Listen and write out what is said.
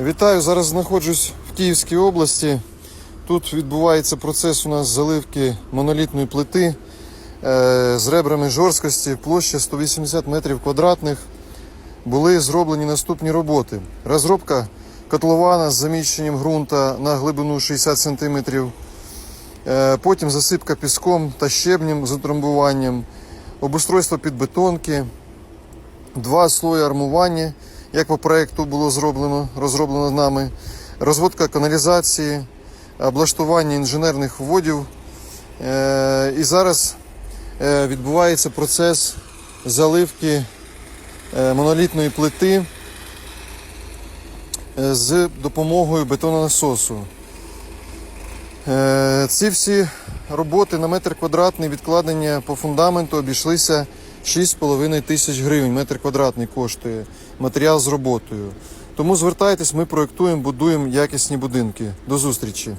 Вітаю! Зараз знаходжусь в Київській області. Тут відбувається процес у нас заливки монолітної плити е, з ребрами жорсткості, площа 180 метрів квадратних. Були зроблені наступні роботи. Розробка котлована з заміщенням ґрунта на глибину 60 см. Е, Потім засипка піском та щебнем з утрамбуванням, обустройство підбетонки, два слої армування, як по проекту було зроблено, розроблено нами, розводка каналізації, облаштування інженерних вводів. Е, І зараз е, відбувається процес заливки е, монолітної плити з допомогою бетононасосу. Ці всі роботи на метр квадратний відкладення по фундаменту обійшлися 6,5 тисяч гривень. Метр квадратний коштує матеріал з роботою. Тому звертайтесь, ми проектуємо, будуємо якісні будинки. До зустрічі!